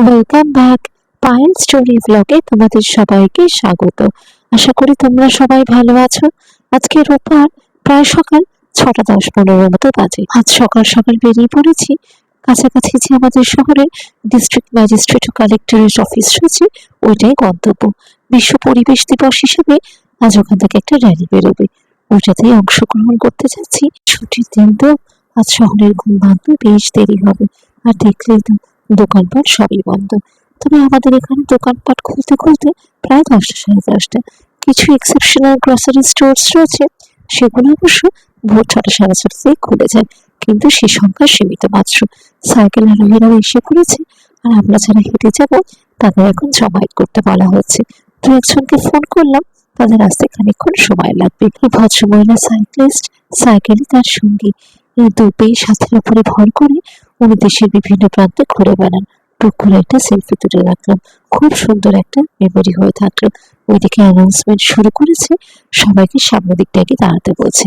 Welcome back Payel story ব্লগে তোমাদের সবাইকে স্বাগত। আশা করি তোমরা সবাই ভালো আছো। আজকে রোববার, প্রায় সকাল ছটা দশ পনেরো মতো বাজে। আজ সকাল সকাল বেরিয়ে পড়েছি। কাছাকাছি যে আমাদের শহরের ডিস্ট্রিক্ট ম্যাজিস্ট্রেট ও কালেক্টরের অফিস রয়েছে, ওইটাই গন্তব্য। বিশ্ব পরিবেশ দিবস হিসেবে আজ ওখান থেকে একটা র্যালি বেরোবে। ওইটাতেই অংশগ্রহণ করতে যাচ্ছি। ছুটির দিন তো আজ শহরের ঘুম ভাঙতে বেশ দেরি হবে। আর দেখলেই তো দোকানপাট সবই বন্ধ। তবে আমাদের এখানে দোকানপাট খুলতে খুলতে প্রায় দশটা সাড়ে দশটা। কিছু এক্সেপশনাল গ্রসারি স্টোরস রয়েছে, সেগুলো অবশ্য ভোর ছটা সাড়ে ছটাতেই খুলে যায়, কিন্তু সে সংখ্যা সীমিত মাত্র। সাইকেল আরোহীরাও এসে পড়েছে, আর আমরা যারা হেঁটে যাব, তাদের এখন জমায়েত করতে বলা হচ্ছে দু একজনকে ফোন করলাম, তাদের আসতে খানিকক্ষণ সময় লাগবে। এই ভদ্রমহিলা সাইক্লিস্ট সাইকেলই তার সঙ্গী। এই দুপেই সাথের উপরে ভর করে উনি দেশের বিভিন্ন প্রান্তে ঘুরে বেড়ান। টুক একটা সেলফি তুলে রাখলাম। খুব সুন্দর একটা মেমোরি হয়ে থাকল। ওইদিকে অ্যানাউন্সমেন্ট শুরু করেছে। সবাইকে দিকটায় দাঁড়াতে বলছে।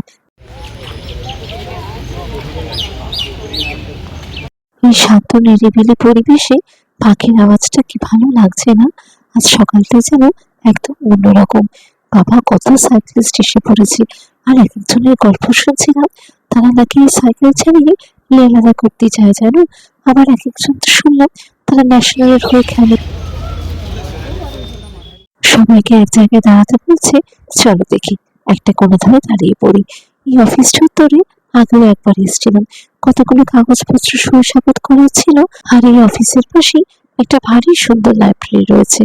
এই শান্ত, নিরিবিলি পরিবেশে পাখির আওয়াজটা কি ভালো লাগছে না? আজ সকালটা যেন একদম অন্যরকম। বাবা, কত সাইক্লিস্ট এসে পড়েছে। আর এক একজনের গল্প শুনছিলাম। তারা নাকি সাইকেল চালিয়ে লেলাদা করতে চায় জানো? আবার এক একজন তো শুনলাম তারা ন্যাশনালের হয়ে খেলে। সবাইকে এক জায়গায় দাঁড়াতে বলছে, চলো দেখি, একটা কোনো ধারে দাঁড়িয়ে পড়ি। এই অফিস চত্বরে আগেও একবার এসেছিলাম। কতগুলো কাগজপত্র সইসাবত করা ছিল, আর এই অফিসের পাশেই একটা ভারী সুন্দর লাইব্রেরি রয়েছে।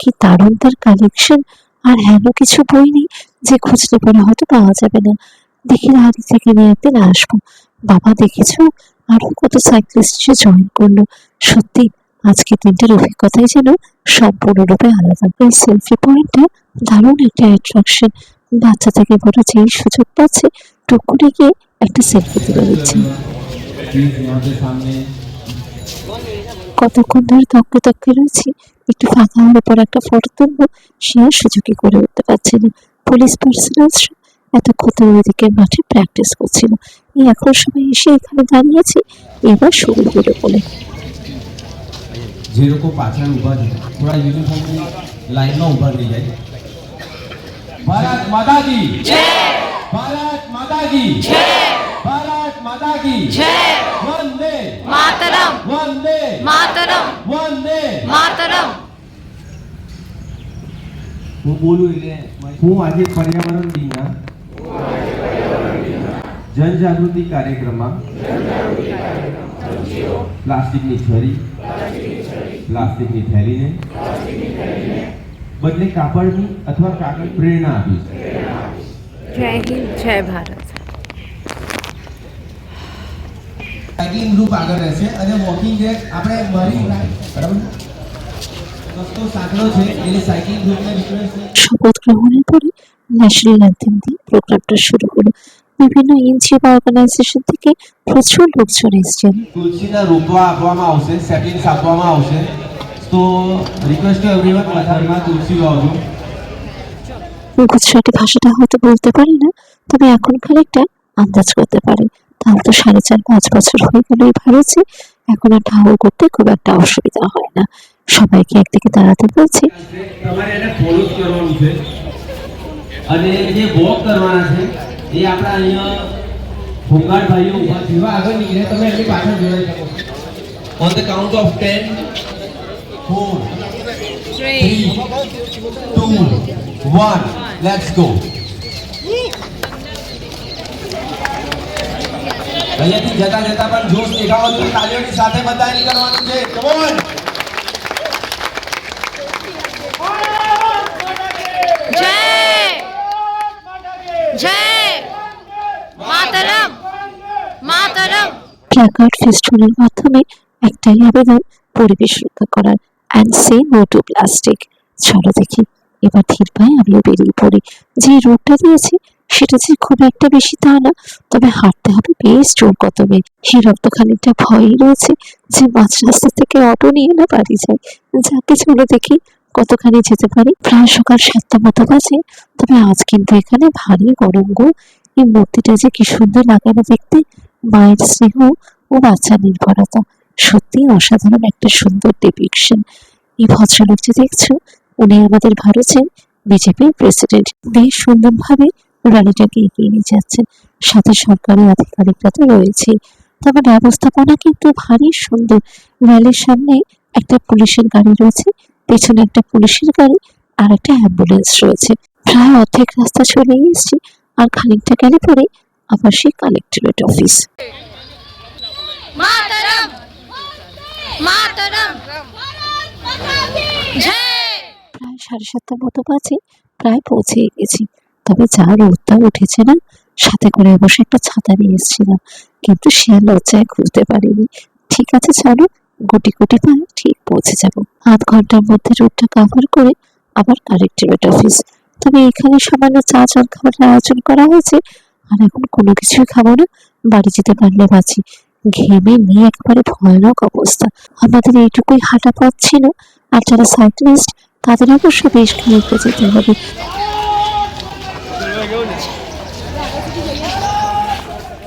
কি দারুণ তার কালেকশন আর হেন কিছু বই নেই যে খুঁজলে পরে হয়তো পাওয়া যাবে না। দেখি থেকে নিয়ে একদিন আসব। বাবা দেখেছ? আরও কত সাইক্লিস্ট সে জয়েন করল। সত্যি, আজকে দিনটার অভিজ্ঞতাই যেন সম্পূর্ণরূপে আলাদা। এই সেলফি পয়েন্টটা দারুণ একটা অ্যাট্রাকশন বাচ্চা থেকে বড় যেই সুযোগ পাচ্ছে টুক গিয়ে একটা সেলফি তুলে দিচ্ছে কতক্ষণ ধরে তককে তককে রয়েছি, একটু ফাঁকা হওয়ার পর একটা ফটো তুলবো, সে আর সুযোগই করে উঠতে পারছে না। পুলিশ পার্সোনালসরা এতক্ষণ তো ওইদিকে মাঠে প্র্যাকটিস করছিল এখন সবাই এসে এখানে দাঁড়িয়েছে এবার শুরু হলো বলে જે લોકો પાછળ ઊભા છે થોડા યુનિફોર્મની લાઈનમાં ઊભા થઈ જાય ભારત માતા કી જય ભારત માતા કી જય ભારત માતા કી જય વંદે માતરમ વંદે માતરમ વંદે માતરમ હું બોલું એટલે હું આજે પર્યાવરણ દિનના જનજાગૃતિ કાર્યક્રમમાં પ્લાસ્ટિકની છરી પ્લાસ્ટિકની થેલીને બદલે કાપડની અથવા કાગળ પ્રેરણા આપી જય હિન્દ જય ભારત. સાયકલિંગ ગ્રુપ આગળ રહેશે અને વોકિંગ ટ્રેક આપણે મારી બરાબર રસ્તો સાંકડો છે એટલે સાયકલિંગ ગ્રુપને રિક્વેસ્ટ છે. ন্যাশনাল অ্যান্থেম দিয়ে প্রোগ্রামটা শুরু হলো বিভিন্ন এনজিও বা অর্গানাইজেশন থেকে প্রচুর লোকজন এসছেন તુલસીના રોપવા આપવામાં આવશે સેપ્લિંગ્સ આપવામાં આવશે તો રિક્વેસ્ટ ટુ એવરીવન વધારમાં તુલસી વાવજો গুজরাটি ভাষাটা হয়তো বলতে পারি না তবে এখন খানিকটা আন্দাজ করতে পারি তাহলে তো সাড়ে চার পাঁচ বছর হয়ে গেল এই ভারতে এখন আর ঠাউর করতে খুব একটা অসুবিধা হয় না সবাইকে একদিকে দাঁড়াতে বলছি અને જે વોક કરવાના છે એ આપણા અહીંયા હોમગાર્ડ ભાઈઓ ઊભા છે જેવા આગળ નીકળે તમે એમની પાછળ જોડાઈ શકો on the count of ten four three two one let's go અહીંયાથી જતા જતા પણ જોશ દેખાવો જોઈએ તાળીઓની સાથે બધાએ નીકળવાનું છે કમોન जय প্ল্যাকার্ড ফেস্টুনের মাধ্যমে একটাই আবেদন পরিবেশ রক্ষা করার and say no to plastic. চলো দেখি, এবার ধীর পায়ে আমিও বেরিয়ে পড়ি। যে রোডটা সেটা যে খুব একটা বেশি তা না, তবে হাঁটতে হবে বেশ জোর কদমে। হীরক তো খানিকটা ভয়ই রয়েছে যে মাঝ রাস্তা থেকে অটো নিয়ে না বাড়ি যায় দেখি, কতখানি যেতে পারি। প্রায় সকাল সাতটা মতো বাজে, তবে আজ কিন্তু এখানে ভারী গরম গো। এই মূর্তিটা যে কি সুন্দর লাগে না দেখতে। মায়ের স্নেহ ও বাচ্চা নির্ভরতা। সত্যি অসাধারণ একটা সুন্দর ডিপিকশন এই ভদ্রলোক যে দেখছ? উনি আমাদের ভারতের বিজেপির প্রেসিডেন্ট বেশ সুন্দরভাবে র্যালিটাকে এগিয়ে নিয়ে যাচ্ছেন। সাথে সরকারি আধিকারিকরা তো রয়েছে তবে ব্যবস্থাপনা কিন্তু ভারী সুন্দর। র্যালির সামনে একটা পুলিশের গাড়ি রয়েছে, পেছনে একটা পুলিশের গাড়ি আর একটা অ্যাম্বুলেন্স রয়েছে। প্রায় অর্ধেক রাস্তা চলে এসেছি। আর খানিকটা গেলে পরে আবার সেই কালেক্টরেট অফিস প্রায় সাড়ে সাতটা মতো বাজে প্রায় পৌঁছে গেছি। তবে যা রোদটা উঠেছে না সাথে করে অবশ্য একটা ছাতা নিয়ে এসেছিলাম। কিন্তু সে লজ্জায় খুঁজতে পারিনি। ঠিক আছে চলো গুটি গুটি পায়ে ঠিক পৌঁছে যাব। আধ ঘণ্টার মধ্যে রোদটা কাভার করে আবার কালেক্টরেট অফিস তবে এখানে সামান্য চা জল খাবারের আয়োজন করা হয়েছে। আর এখন কোনো কিছুই খাব না। বাড়ি যেতে পারলে বাঁচি। ঘেমে নিয়ে একেবারে ভয়ানক অবস্থা। আমাদের এইটুকুই হাঁটা পথ ছিল। আর যারা সাইক্লিস্ট, তাদের অবশ্য বেশ খানিকটা যেতে হবে।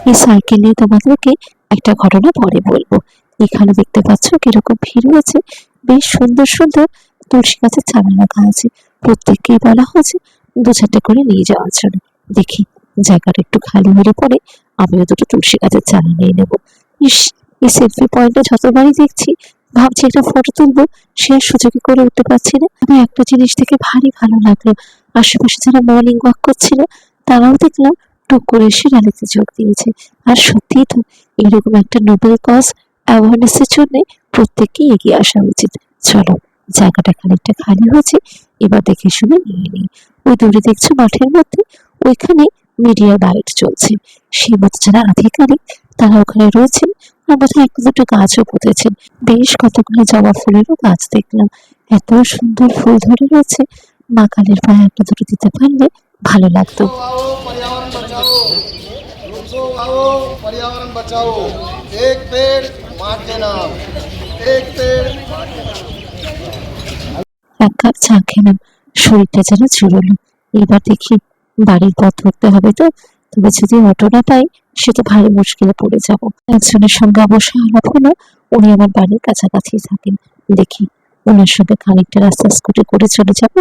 এই সাইকেল নিয়ে তোমাদেরকে একটা ঘটনা পরে বলব। এখানে দেখতে পাচ্ছ কীরকম ভিড় হয়েছে। বেশ সুন্দর সুন্দর তুলসী গাছের চারা রাখা আছে। প্রত্যেককেই বলা হয়েছে দু চারটে করে নিয়ে যাওয়ার জন্য। দেখি, জায়গাটা একটু খালি হলে পরে আমিও দুটো তুলসী গাছের চারা নিয়ে নেব। ইস, এই সেলফি পয়েন্টে যতবারই দেখছি, ভাবছি একটা ফটো তুলবো, সে আর সুযোগে করে উঠতে পারছি না। তবে একটা জিনিস থেকে ভারী ভালো লাগল। আশেপাশে যারা মর্নিং ওয়াক করছিল, তারাও দেখলাম টুক করে এসে র্যালিতে যোগ দিয়েছে। আর সত্যিই তো, এরকম একটা নোবেল কজ অ্যাওয়ারনেসের জন্য প্রত্যেককেই এগিয়ে আসা উচিত। চলো, জায়গাটা খানিকটা খালি হয়েছে এবার দেখে শুনে নিয়ে নিই ওই দূরে দেখছো মাঠের মধ্যে ওইখানে মিডিয়া লাইট চলছে সেই মতো যারা আধিকারিক তারা ওখানে রয়েছেন আর বোধহয় একটা দুটো গাছও পুঁতেছেন বেশ কতগুলো জবা ফুলেরও গাছ দেখলাম এত সুন্দর ফুল ধরে রয়েছে মা কালীর পায়ে একটা দুটো দিতে পারলে ভালো লাগতো आओ पर्यावरण बचाओ दोस्तों आओ पर्यावरण बचाओ एक पेड़ माँ के नाम एक पेड़ माँ के नाम এক কাপ চা খেলাম। শরীরটা যেন চুরলো এবার দেখি বাড়ির পথ ধরতে হবে তো? তবে যদি অটো না পাই, সে তো ভারী মুশকিলে পড়ে যাব। একজনের সঙ্গে অবশ্য আলাপ হলো, উনি আমার বাড়ির কাছাকাছি থাকেন। দেখি ওনার সঙ্গে খানিকটা রাস্তা স্কুটি করে চলে যাব,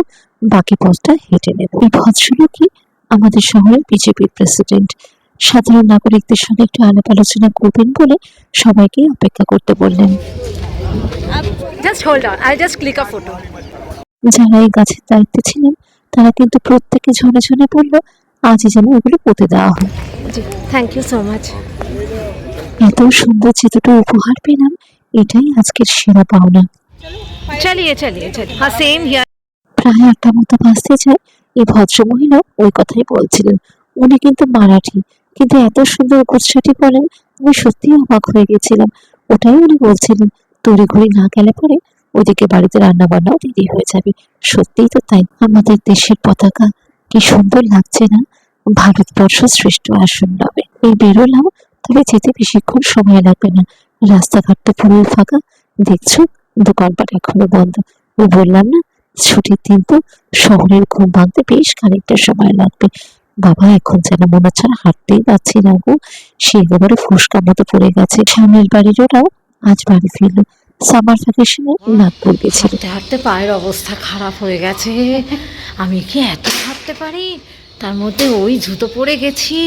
বাকি পথটা হেঁটে নেব। এই ভদ্রলোকই আমাদের শহরের বিজেপি প্রেসিডেন্ট? সাধারণ নাগরিকদের সঙ্গে একটু আলাপ আলোচনা করবেন বলে সবাইকে অপেক্ষা করতে বললেন। যারা এই গাছের দায়িত্বে ছিলেন তারা কিন্তু প্রত্যেকে ঝরে ঝরে পড়ল আজই যেন ওগুলো পুঁতে দেওয়া হয়। থ্যাংক ইউ সো মাচ এত সুন্দর যে দুটো উপহার পেলাম এটাই আজকের সেরা পাওনা। চালিয়ে চালিয়ে সেম হিয়ার প্রায় মতো বাঁচতে এই ভদ্রমহিলা ওই কথাই বলছিলেন উনি কিন্তু মারাঠি কিন্তু এত সুন্দর গুচ্ছাটি বলেন আমি সত্যিই অবাক হয়ে গেছিলাম। ওটাই উনি বলছিলেন তড়িঘড়ি না গেলে পরে ওদিকে বাড়িতে রান্না বান্নাও দেরি হয়ে যাবে। সত্যিই তো তাই, আমাদের দেশের পতাকা কি সুন্দর লাগছে না? ভারতবর্ষ শ্রেষ্ঠ আসন নবে এই বেরোলাম, তবে যেতে বেশিক্ষণ সময় লাগবে না। রাস্তাঘাট তো পুরোই ফাঁকা। দেখছ, দোকানপাট এখনও বন্ধ। ও বললাম না, ছুটির দিন তো শহরের ঘুম ভাঙতে বেশ খানিকটা সময় লাগবে। বাবা, এখন যেন মনে হচ্ছে হাঁটতেই পারছি না গো। সে একেবারে ফুসকা মতো পড়ে গেছে। সামনের বাড়ির ওরাও আজ বাড়ি ফিরলো। সামার ভ্যাকেশনে নাগপুর গেছিল হাঁটতে হাঁটতে পায়ের অবস্থা খারাপ হয়ে গেছে। আমি কি এত হাঁটতে পারি? তার মধ্যে ওই জুতো পরে গেছি।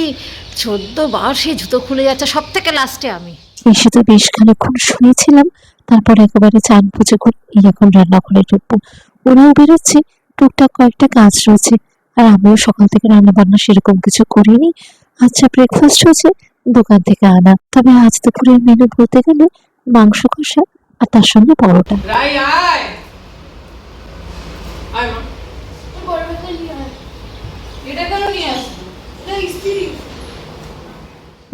চোদ্দ বার সেই জুতো খুলে যাচ্ছে সব থেকে লাস্টে আমি। এসে তো বেশ খানিকক্ষণ শুয়েছিলাম তারপর একেবারে চান পুজো করে এরকম এখন রান্নাঘরে ঢুকবো। ওরাও বেরোচ্ছে টুকটাক কয়েকটা কাজ রয়েছে। আর আমিও সকাল থেকে রান্না বান্না সেরকম কিছু করিনি। আচ্ছা ব্রেকফাস্ট হয়েছে দোকান থেকে আনা। তবে আজ দুপুরের মেনু বলতে গেলে মাংস কষা আর তার সঙ্গে পরোটা।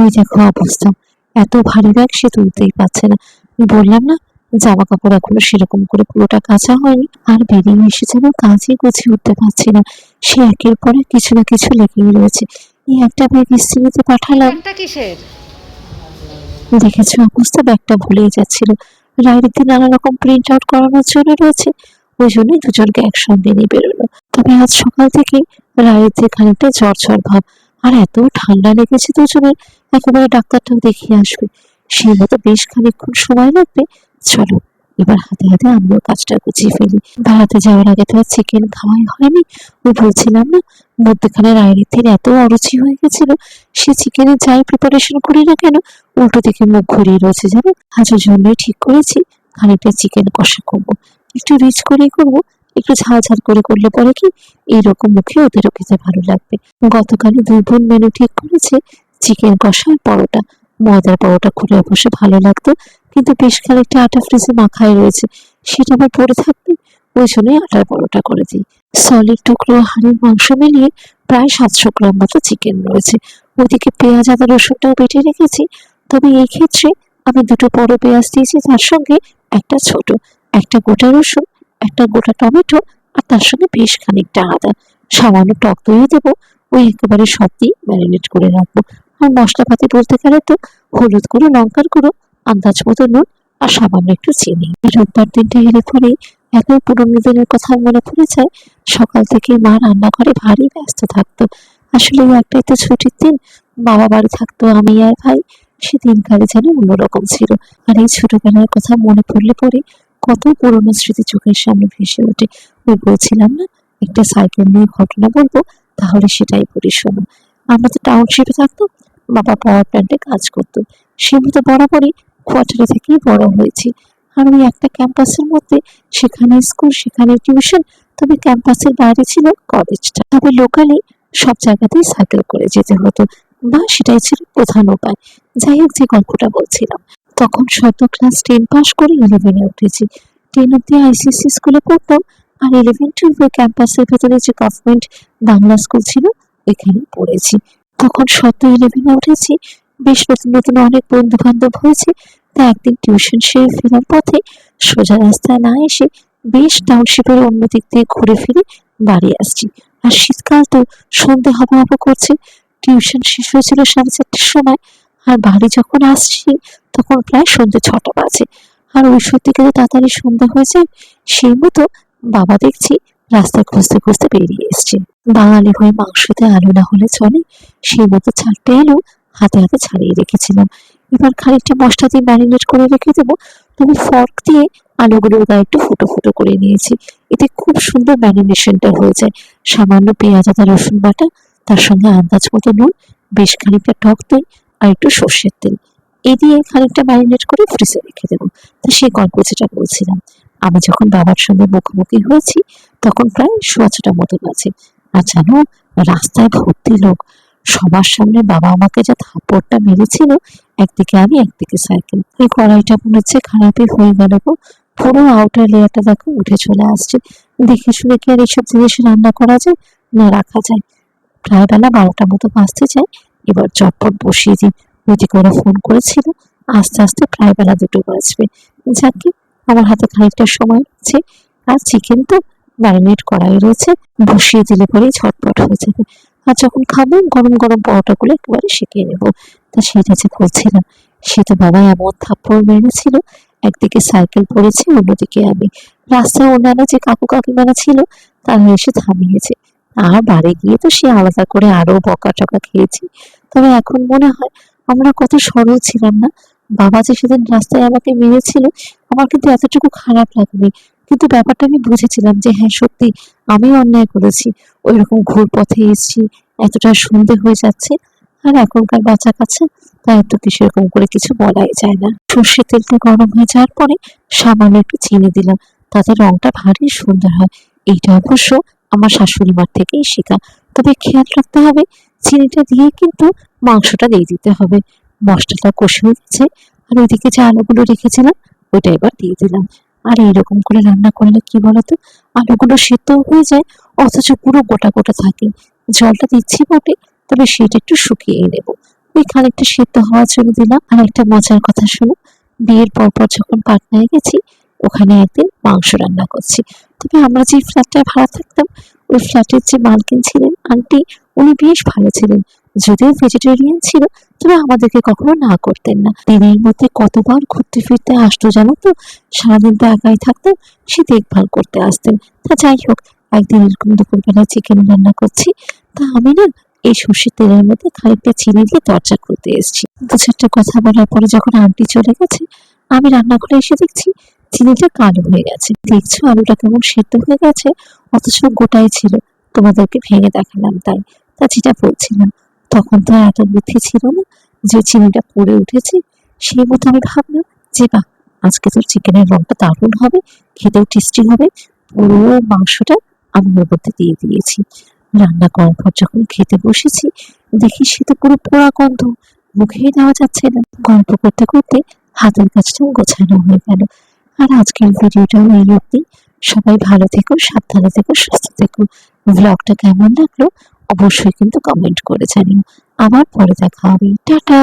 ওই দেখো অবস্থা এত ভারী ব্যাগ সে তুলতেই পারছে না। বললাম না জামা কাপড় এখনও সেরকম করে পুরোটা কাঁচা হয়নি আর বেরিয়ে এসে যেন কাজই গুছিয়ে উঠতে পারছি না। সে একের পর কিছু না কিছু লেগেই রয়েছে। এই একটা ব্যাগ স্ত্রীতে পাঠালাম। দেখেছ অবস্থা ব্যাগটা ভুলেই যাচ্ছিল। ডায়েরিতে নানা রকম প্রিন্ট আউট করানোর জন্য রয়েছে। ওই জন্যই দুজনকে একসঙ্গে নিয়ে বেরোলো। তবে আজ সকাল থেকে রায়েতে খানিকটা জ্বর জ্বর ভাব। আর এত ঠান্ডা লেগেছে দুজনের, একেবারে ডাক্তারটাও দেখিয়ে আসবে। সেই হয়তো বেশ খানিক্ষণ সময় লাগবে। চলো। এবার হাতে হাতে আমিও কাজটা গুছিয়ে ফেলি। বেড়াতে যাওয়ার আগে তো আর চিকেন খাওয়াই হয়নি। ওই বলছিলাম না, মধ্যখানে রায়নীতির এত অরুচি হয়ে গেছিল, সে চিকেনের যাই প্রিপারেশন করি না কেন, উল্টো দিকে মুখ ঘুরিয়ে রয়েছে জানো? আজ ওই জন্যই ঠিক করেছি, খানিকটা চিকেন কষা করব। একটু রিচ করেই করব, একটু ঝাল ঝাল করে করলে পরে কি? এইরকম মুখে ওদেরও খেতে ভালো লাগবে। গতকাল দুই বোন মেনু ঠিক করেছে চিকেন কষা পরোটা। ময়দার পরোটা খুলে অবশ্য ভালো লাগতো কিন্তু বেশ খানিকটা আটা ফ্রিজে মাখায় রয়েছে। সেটা আবার পড়ে থাকবে। ওই জন্যই আটার পরোটা করে দিই। সলিড টুকরো হাড়ির মাংস মিলিয়ে প্রায় সাতশো গ্রাম মতো চিকেন রয়েছে। ওইদিকে পেঁয়াজ, আদা, রসুনটাও বেটে রেখেছি। তবে এই ক্ষেত্রে আমি দুটো বড় পেঁয়াজ দিয়েছি, তার সঙ্গে একটা ছোট, একটা গোটা রসুন, একটা গোটা টমেটো আর তার সঙ্গে বেশ খানিকটা আদা। সামান্য টক দইও দেবো। ওই একেবারে সব দিয়ে ম্যারিনেট করে রাখব। আর মশলাপাতি বলতে গেলে তো হলুদ গুঁড়ো, লঙ্কার গুঁড়ো আন্দাজ মতো নুন আর সামান্য একটু চিনি। রোববার দিনটা এলে পরেই এত পুরোনো দিনের কথা মনে পড়ে যায়, সকাল থেকে মা রান্নাঘরে ভারী ব্যস্ত থাকতো। আসলে একটাই তো ছুটির দিন, বাবা বাড়ি থাকতো আমি আর ভাই, সে দিনকালে যেন অন্যরকম ছিল। আর এই ছোটবেলার কথা মনে পড়লে পরে কত পুরনো স্মৃতি চোখের সামনে ভেসে ওঠে। ওই বলছিলাম না, একটা সাইকেল নিয়ে ঘটনা বলব, তাহলে সেটাই বলি শোনো। আমরা তো টাউনশিপে থাকতাম, বাবা পাওয়ার প্ল্যান্টে কাজ করতো। সে মতো বরাবরই কোয়ার্টারে থেকেই বড় হয়েছি। আর ওই একটা ক্যাম্পাসের মধ্যে, সেখানে স্কুল, সেখানে টিউশন, তবে ক্যাম্পাসের বাইরে ছিল কলেজটা। তবে লোকালি সব জায়গাতেই সাইকেল করে যেতে হতো, বা সেটাই ছিল প্রধান উপায়। যাই হোক, যে গল্পটা বলছিলাম, তখন সদ্য ক্লাস টেন পাস করে ইলেভেনে উঠেছি। টেন অব্দি আইসিসি স্কুলে পড়তাম, আর ইলেভেন টুয়েলভে ক্যাম্পাসের ভেতরে যে গভর্নমেন্ট বাংলা স্কুল ছিল ওইখানে পড়েছি। তখন সদ্য ইলেভেনে উঠেছি বেশ নতুন নতুন অনেক বন্ধু বান্ধব হয়েছে। তা একদিন টিউশন সেরে ফেরার পথে সোজা রাস্তায় না এসে বেশ টাউনশিপের অন্য দিক দিয়ে ঘুরে ফিরে বাড়ি আসছি। আর শীতকাল তো সন্ধে হবা হবা করছে। টিউশন শেষ হয়েছিল সাড়ে চারটের সময়। আর বাড়ি যখন আসছি, তখন প্রায় সন্ধ্যে ছটা বাজে। আর ওই সত্যি তো তাড়াতাড়ি সন্ধ্যা হয়ে যায়, সেই মতো বাবা দেখছি রাস্তায় খুঁজতে খুঁজতে বেরিয়ে এসছে। বাঙালি হয়ে মাংসতে আলু না হলে চলে, সেই মতো চারটে আলু হাতে হাতে ছাড়িয়ে রেখেছিলাম। এবার খানিকটা মশলা দিয়ে ম্যারিনেট করে রেখে দেবো। তবে ফর্ক দিয়ে আলুগুলোর গায়ে একটু ফুটো ফুটো করে নিয়েছি। এতে খুব সুন্দর ম্যারিনেশনটা হয়ে যায়। সামান্য পেঁয়াজ, আদা, রসুন বাটা, তার সঙ্গে আন্দাজ মতো নুন, বেশ খানিকটা টক দই আর একটু সর্ষের তেল। এ দিয়ে খানিকটা ম্যারিনেট করে ফ্রিজে রেখে দেবো। তো সেই গল্প যেটা বলছিলাম। আমি যখন বাবার সঙ্গে মুখোমুখি হয়েছি, তখন প্রায় সোয়া ছটা মতো আর জানো, রাস্তায় ভর্তি লোক সবার সামনে বাবা আমাকে যা থাপ্পড়টা মেরেছিল, একদিকে আমি, একদিকে সাইকেল। এই কড়াইটা মনে হচ্ছে খারাপই হয়ে গেল গো। পুরো আউটার লেয়ারটা দেখো, উঠে চলে আসছে। দেখে শুনে কি আর এইসব জিনিস রান্না করা যায়? না, রাখা যায়। প্রায় বেলা বারোটার মতো বাজতে যায়। এবার চটপট বসিয়ে দিই। ওইদিকে ওরা ফোন করেছিল, আস্তে আস্তে প্রায় বেলা দুটো বাজবে। যাকে আমার হাতে খানিকটা সময় আছে। আর চিকেন তো ম্যারিনেট করাই রয়েছে। বসিয়ে দিলে পরেই ঝটপট হয়ে যাবে। আর যখন খাব, গরম গরম পরোটাগুলো একেবারে শিখিয়ে নেব। তা সেটা যে বলছিলাম। সে তো বাবা এমন থাপ্পড় মেরেছিল। একদিকে সাইকেল পড়েছে, অন্যদিকে আমি। রাস্তায় অন্যান্য যে কাকু কাকিমারা ছিল, তারা এসে থামিয়েছে। আর বাড়ি গিয়ে তো সে আলাদা করে আরও বকা টকা খেয়েছি। তবে এখন মনে হয় আমরা কত সরল ছিলাম না। বাবা যে সেদিন রাস্তায় আমাকে মেরেছিল, আমার কিন্তু এতটুকু খারাপ লাগেনি। কিন্তু ব্যাপারটা আমি বুঝেছিলাম যে হ্যাঁ সত্যি আমি অন্যায় করেছি। ওই রকম ঘুর পথে এসেছি, এতটা সন্ধে হয়ে যাচ্ছে, আর এখনকার বাচ্চা কাছে তাই তো কি সেরকম করে কিছু বলাই যায় না। সর্ষের তেলটা গরম হয়ে যাওয়ার পরে সামান্য একটু চিনি দিলাম, তাতে রংটা ভারী সুন্দর হয়। এইটা অবশ্য আমার শাশুড়ি মার থেকেই শেখা। তবে খেয়াল রাখতে হবে, চিনিটা দিয়ে কিন্তু মাংসটা দিয়ে দিতে হবে। মশলাটা কষে হয়ে গেছে আর ওইদিকে যে আলুগুলো রেখেছিলাম, ওইটা এবার দিয়ে দিলাম। আর এইরকম করে রান্না করলে কি বলতো? আলুগুলো সেদ্ধ হয়ে যায়, অথচ পুরো গোটা গোটা থাকে। জলটা দিচ্ছি বটে, তবে সেটা একটু শুকিয়ে নেব। ওই খানিকটা সেদ্ধ হওয়ার জন্য দিলাম, আর একটা মজার কথা শুনো। বিয়ের পর পর যখন পাটনায় গেছি, ওখানে একদিন মাংস রান্না করছি। তবে আমরা যে ফ্ল্যাটটায় ভাড়া থাকতাম, ওই ফ্ল্যাটের যে মালকিন ছিলেন, আন্টি, উনি বেশ ভালো ছিলেন। যদিও ভেজিটেরিয়ান ছিল, তবে আমাদেরকে কখনো না করতেন না। দিনের মধ্যে কতবার ঘুরতে ফিরতে আসতো জানো তো? সারাদিন তো একাই থাকতাম, সে দেখভাল করতে আসতেন। তা যাই হোক, একদিন এরকম দুপুরবেলায় চিকেন রান্না করছি, তা আমি না এই সর্ষের তেলের মধ্যে খানিকটা চিনি দিয়ে দরজা খুলতে এসেছি। দু চারটা কথা বলার পরে যখন আন্টি চলে গেছে, আমি রান্নাঘরে এসে দেখছি চিনিটা কালো হয়ে গেছে। দেখছ আলুটা কেমন সেদ্ধ হয়ে গেছে? অথচ গোটাই ছিল। তোমাদেরকে ভেঙে দেখালাম তাই। তা যেটা বলছিলাম তখন তো এত বুদ্ধি ছিল না যে চিনিটা পড়ে উঠেছে। সেই মতো আমি ভাবলাম যে, বাহ, আজকে তোর চিকেনের রংটা দারুণ হবে, খেতেও টেস্টি হবে। পুরো মাংসটা আমি ওর মধ্যে দিয়ে দিয়েছি। রান্না করার পর যখন খেতে বসেছি, দেখি সে তো পুরো পোড়া গন্ধ। মুখেই দেওয়া যাচ্ছে না। গল্প করতে করতে হাতের কাজটাও গোছানো হয়ে গেল। আর আজকের ভিডিওটাও এই অব্দি সবাই ভালো থেকো, সাবধানে থেকো, সুস্থ থেকো। ব্লগটা কেমন লাগল অবশ্যই কিন্তু কমেন্ট করে জানিও আবার পরে দেখা হবে। টাটা!